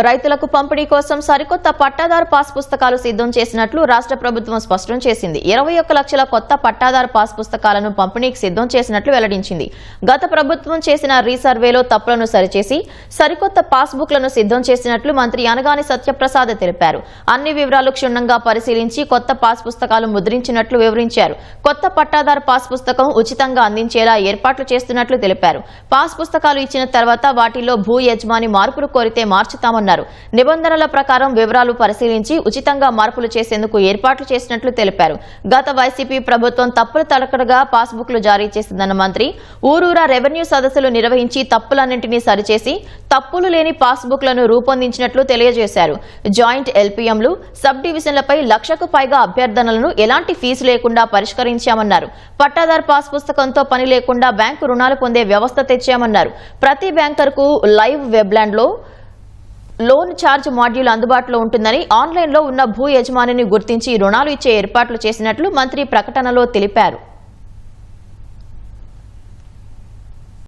రైతులకు పంపిణీ కోసం సరికొత్త పట్టాదారు పాస్ పుస్తకాలు సిద్ధం చేసినట్లు రాష్ట్ర ప్రభుత్వం స్పష్టం చేసింది. ఇరవై ఒక్క లక్షల కొత్త పట్టాదారు పాస్ పుస్తకాలను పంపిణీకి సిద్ధం చేసినట్లు వెల్లడించింది. గత ప్రభుత్వం చేసిన రీసర్వేలో తప్పులను సరిచేసి సరికొత్త పాస్ బుక్లను సిద్ధం చేసినట్లు మంత్రి అనగాని సత్యప్రసాద్ తెలిపారు. అన్ని వివరాలు క్షుణ్ణంగా పరిశీలించి కొత్త పాస్ పుస్తకాలు ముద్రించినట్లు వివరించారు. కొత్త పట్టాదారు పాస్ పుస్తకం ఉచితంగా అందించేలా ఏర్పాట్లు చేస్తున్నట్లు తెలిపారు. పాస్ పుస్తకాలు ఇచ్చిన తర్వాత వాటిలో భూ యజమాని మార్పులు కోరితే మార్చుతామన్నారు నిబంధనల ప్రకారం వివరాలు పరిశీలించి ఉచితంగా మార్పులు చేసేందుకు ఏర్పాట్లు చేసినట్లు తెలిపారు. గత వైసీపీ ప్రభుత్వం తప్పులు తడకడగా పాస్బుక్లు జారీ చేసిందన్న మంత్రి ఊరూరా రెవెన్యూ సదస్సులు నిర్వహించి తప్పులన్నింటినీ సరిచేసి తప్పులు లేని పాస్బుక్లను రూపొందించినట్లు తెలియజేశారు. జాయింట్ ఎల్పీఎంలు సబ్ డివిజన్లపై లక్షకు పైగా అభ్యర్థనలను ఎలాంటి ఫీజు లేకుండా పరిష్కరించామన్నారు. పట్టాదార్ పాస్ పుస్తకంతో పని లేకుండా బ్యాంకు రుణాలు పొందే వ్యవస్థ తెచ్చామన్నారు. ప్రతి బ్యాంకర్కు లైవ్ వెబ్లాండ్లో లోన్ ఛార్జ్ మాడ్యూల్ అందుబాటులో ఉంటుందని ఆన్లైన్లో ఉన్న భూ యజమానిని గుర్తించి రుణాలు ఇచ్చే ఏర్పాట్లు చేసినట్లు మంత్రి ప్రకటనలో తెలిపారు.